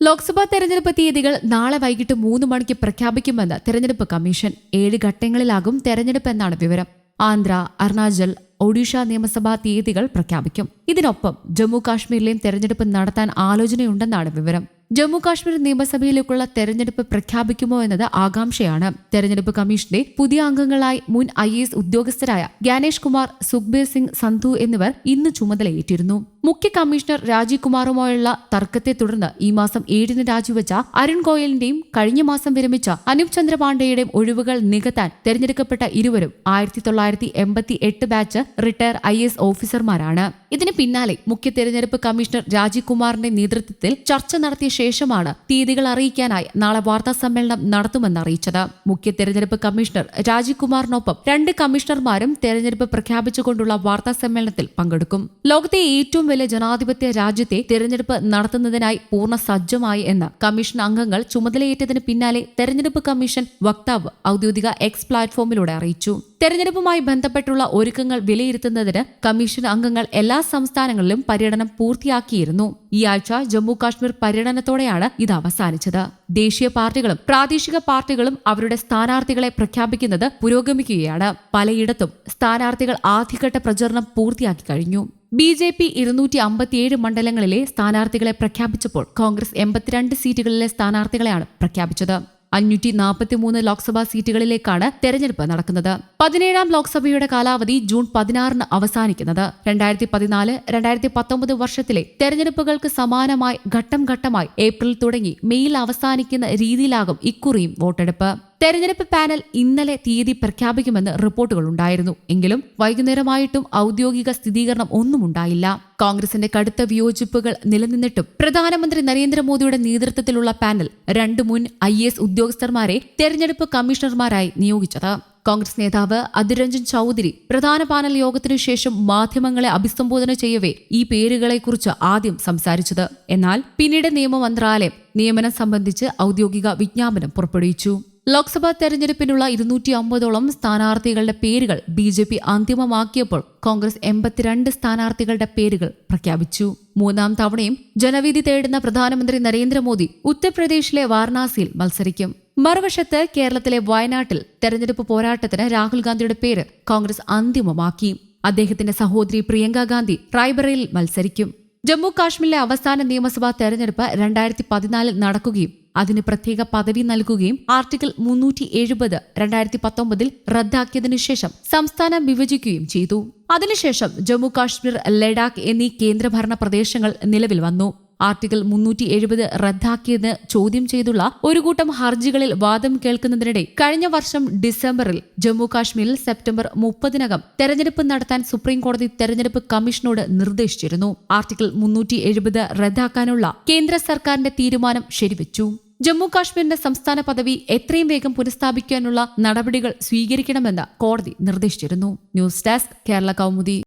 ലോക്സഭാ തെരഞ്ഞെടുപ്പ് തീയതികൾ നാളെ വൈകിട്ട് മൂന്ന് മണിക്ക് പ്രഖ്യാപിക്കുമെന്ന് തെരഞ്ഞെടുപ്പ് കമ്മീഷൻ ഏഴ് ഘട്ടങ്ങളിലാകും തെരഞ്ഞെടുപ്പ് എന്നാണ് വിവരം. ആന്ധ്ര അരുണാചൽ ഒഡീഷ നിയമസഭാ തീയതികൾ പ്രഖ്യാപിക്കും. ഇതിനൊപ്പം ജമ്മു കാശ്മീരിലെയും തെരഞ്ഞെടുപ്പ് നടത്താൻ ആലോചനയുണ്ടെന്നാണ് വിവരം. ജമ്മു കാശ്മീർ നിയമസഭയിലേക്കുള്ള തെരഞ്ഞെടുപ്പ് പ്രഖ്യാപിക്കുമോ എന്നത് ആകാംക്ഷയാണ്. തെരഞ്ഞെടുപ്പ് കമ്മീഷന്റെ പുതിയ അംഗങ്ങളായി മുൻ ഐ എസ് ഉദ്യോഗസ്ഥരായ ഗ്യാനേഷ് കുമാർ സുഖ്ബീർ സിംഗ് സന്ധു എന്നിവർ ഇന്ന് ചുമതലയേറ്റിരുന്നു. മുഖ്യ കമ്മീഷണർ രാജീവ് കുമാറുമായുള്ള തർക്കത്തെ തുടർന്ന് ഈ മാസം ഏഴിന് രാജിവെച്ച അരുൺ ഗോയലിന്റെയും കഴിഞ്ഞ മാസം വിരമിച്ച അനൂപ് ചന്ദ്ര പാണ്ഡെയുടെയും ഒഴിവുകൾ നികത്താൻ തെരഞ്ഞെടുക്കപ്പെട്ട ഇരുവരും ആയിരത്തി തൊള്ളായിരത്തി എൺപത്തി എട്ട് ബാച്ച് റിട്ടയർ ഐ എസ് ഓഫീസർമാരാണ്. ഇതിന് പിന്നാലെ മുഖ്യ തെരഞ്ഞെടുപ്പ് കമ്മീഷണർ രാജീവ് കുമാറിന്റെ നേതൃത്വത്തിൽ ചർച്ച നടത്തിയ ശേഷമാണ് തീയതികൾ അറിയിക്കാനായി നാളെ വാർത്താ സമ്മേളനം നടത്തുമെന്ന് അറിയിച്ചത്. മുഖ്യ തെരഞ്ഞെടുപ്പ് കമ്മീഷണർ രാജീവ് കുമാറിനൊപ്പം രണ്ട് കമ്മീഷണർമാരും തെരഞ്ഞെടുപ്പ് പ്രഖ്യാപിച്ചുകൊണ്ടുള്ള വാർത്താ സമ്മേളനത്തിൽ പങ്കെടുക്കും. ലോകത്തെ ഏറ്റവും വലിയ ജനാധിപത്യ രാജ്യത്തെ തെരഞ്ഞെടുപ്പ് നടത്തുന്നതിനായി പൂർണ സജ്ജമായി എന്ന് കമ്മീഷൻ അംഗങ്ങൾ ചുമതലയേറ്റതിന് പിന്നാലെ തെരഞ്ഞെടുപ്പ് കമ്മീഷൻ വക്താവ് ഔദ്യോഗിക എക്സ് പ്ലാറ്റ്ഫോമിലൂടെ അറിയിച്ചു. തെരഞ്ഞെടുപ്പുമായി ബന്ധപ്പെട്ടുള്ള ഒരുക്കങ്ങൾ വിലയിരുത്തുന്നതിന് കമ്മീഷൻ അംഗങ്ങൾ എല്ലാ സംസ്ഥാനങ്ങളിലും പര്യടനം പൂർത്തിയാക്കിയിരുന്നു. ഈ ആഴ്ച ജമ്മു കാശ്മീർ പര്യടനത്തോടെയാണ് ഇത് അവസാനിച്ചത്. ദേശീയ പാർട്ടികളും പ്രാദേശിക പാർട്ടികളും അവരുടെ സ്ഥാനാർത്ഥികളെ പ്രഖ്യാപിക്കുന്നത് പുരോഗമിക്കുകയാണ്. പലയിടത്തും സ്ഥാനാർത്ഥികൾ ആദ്യഘട്ട പ്രചരണം പൂർത്തിയാക്കി കഴിഞ്ഞു. ബി ജെ പി ഇരുന്നൂറ്റി അമ്പത്തിയേഴ് മണ്ഡലങ്ങളിലെ സ്ഥാനാർത്ഥികളെ പ്രഖ്യാപിച്ചപ്പോൾ കോൺഗ്രസ് എൺപത്തിരണ്ട് സീറ്റുകളിലെ സ്ഥാനാർത്ഥികളെയാണ് പ്രഖ്യാപിച്ചത്. അഞ്ഞൂറ്റി നാൽപ്പത്തി മൂന്ന് ലോക്സഭാ സീറ്റുകളിലേക്കാണ് തെരഞ്ഞെടുപ്പ് നടക്കുന്നത്. പതിനേഴാം ലോക്സഭയുടെ കാലാവധി ജൂൺ പതിനാറിന് അവസാനിക്കുന്നത്. രണ്ടായിരത്തി പതിനാല് രണ്ടായിരത്തി പത്തൊമ്പത് വർഷത്തിലെ തെരഞ്ഞെടുപ്പുകൾക്ക് സമാനമായി ഘട്ടം ഘട്ടമായി ഏപ്രിൽ തുടങ്ങി മെയ്യിൽ അവസാനിക്കുന്ന രീതിയിലാകും ഇക്കുറിയും വോട്ടെടുപ്പ്. തെരഞ്ഞെടുപ്പ് പാനൽ ഇന്നലെ തീയതി പ്രഖ്യാപിക്കുമെന്ന് റിപ്പോർട്ടുകളുണ്ടായിരുന്നു എങ്കിലും വൈകുന്നേരമായിട്ടും ഔദ്യോഗിക സ്ഥിരീകരണം ഒന്നും ഉണ്ടായില്ല. കോൺഗ്രസിന്റെ കടുത്ത വിയോജിപ്പുകൾ നിലനിന്നിട്ടും പ്രധാനമന്ത്രി നരേന്ദ്രമോദിയുടെ നേതൃത്വത്തിലുള്ള പാനൽ രണ്ട് മുൻ ഐ എസ് ഉദ്യോഗസ്ഥന്മാരെ തെരഞ്ഞെടുപ്പ് കമ്മീഷണർമാരായി നിയോഗിച്ചത്. കോൺഗ്രസ് നേതാവ് അതിരഞ്ജൻ ചൌധരി പ്രധാന പാനൽ യോഗത്തിനു ശേഷം മാധ്യമങ്ങളെ അഭിസംബോധന ചെയ്യവേ ഈ പേരുകളെക്കുറിച്ച് ആദ്യം സംസാരിച്ചത്. എന്നാൽ പിന്നീട് നിയമ മന്ത്രാലയം നിയമനം സംബന്ധിച്ച് ഔദ്യോഗിക വിജ്ഞാപനം പുറപ്പെടുവിച്ചു. ലോക്സഭാ തെരഞ്ഞെടുപ്പിനുള്ള ഇരുന്നൂറ്റി അമ്പതോളം സ്ഥാനാർത്ഥികളുടെ പേരുകൾ ബി ജെ പി അന്തിമമാക്കിയപ്പോൾ കോൺഗ്രസ് എൺപത്തിരണ്ട് സ്ഥാനാർത്ഥികളുടെ പേരുകൾ പ്രഖ്യാപിച്ചു. മൂന്നാം തവണയും ജനവിധി തേടുന്ന പ്രധാനമന്ത്രി നരേന്ദ്രമോദി ഉത്തർപ്രദേശിലെ വാരണാസിയിൽ മത്സരിക്കും. മറുവശത്ത് കേരളത്തിലെ വയനാട്ടിൽ തെരഞ്ഞെടുപ്പ് പോരാട്ടത്തിന് രാഹുൽ ഗാന്ധിയുടെ പേര് കോൺഗ്രസ് അന്തിമമാക്കി. അദ്ദേഹത്തിന്റെ സഹോദരി പ്രിയങ്ക ഗാന്ധി റായ്ബറയിൽ മത്സരിക്കും. ജമ്മു കാശ്മീരിലെ അവസാന നിയമസഭാ തെരഞ്ഞെടുപ്പ് രണ്ടായിരത്തി പതിനാലിൽ നടക്കുകയും അതിന് പ്രത്യേക പദവി നൽകുകയും ആർട്ടിക്കിൾ മുന്നൂറ്റി എഴുപത് രണ്ടായിരത്തി പത്തൊമ്പതിൽ റദ്ദാക്കിയതിനു ശേഷം സംസ്ഥാനം വിഭജിക്കുകയും ചെയ്തു. അതിനുശേഷം ജമ്മു കാശ്മീർ ലഡാക്ക് എന്നീ കേന്ദ്രഭരണ പ്രദേശങ്ങൾ നിലവിൽ വന്നു. ആർട്ടിക്കിൾ മുന്നൂറ്റി എഴുപത് റദ്ദാക്കിയെന്ന് ചോദ്യം ചെയ്തുള്ള ഒരു കൂട്ടം ഹർജികളിൽ വാദം കേൾക്കുന്നതിനിടെ കഴിഞ്ഞ വർഷം ഡിസംബറിൽ ജമ്മു കാശ്മീരിൽ സെപ്റ്റംബർ മുപ്പതിനകം തെരഞ്ഞെടുപ്പ് നടത്താൻ സുപ്രീം കോടതി തെരഞ്ഞെടുപ്പ് കമ്മീഷനോട് നിർദ്ദേശിച്ചിരുന്നു. ആർട്ടിക്കിൾ മുന്നൂറ്റി എഴുപത് റദ്ദാക്കാനുള്ള കേന്ദ്ര സർക്കാരിന്റെ തീരുമാനം ശരിവച്ചു. ജമ്മു കാശ്മീരിന്റെ സംസ്ഥാന പദവി എത്രയും വേഗം പുനഃസ്ഥാപിക്കാനുള്ള നടപടികൾ സ്വീകരിക്കണമെന്ന് കോടതി നിർദ്ദേശിച്ചിരുന്നു. News desk Kerala Kaumudi.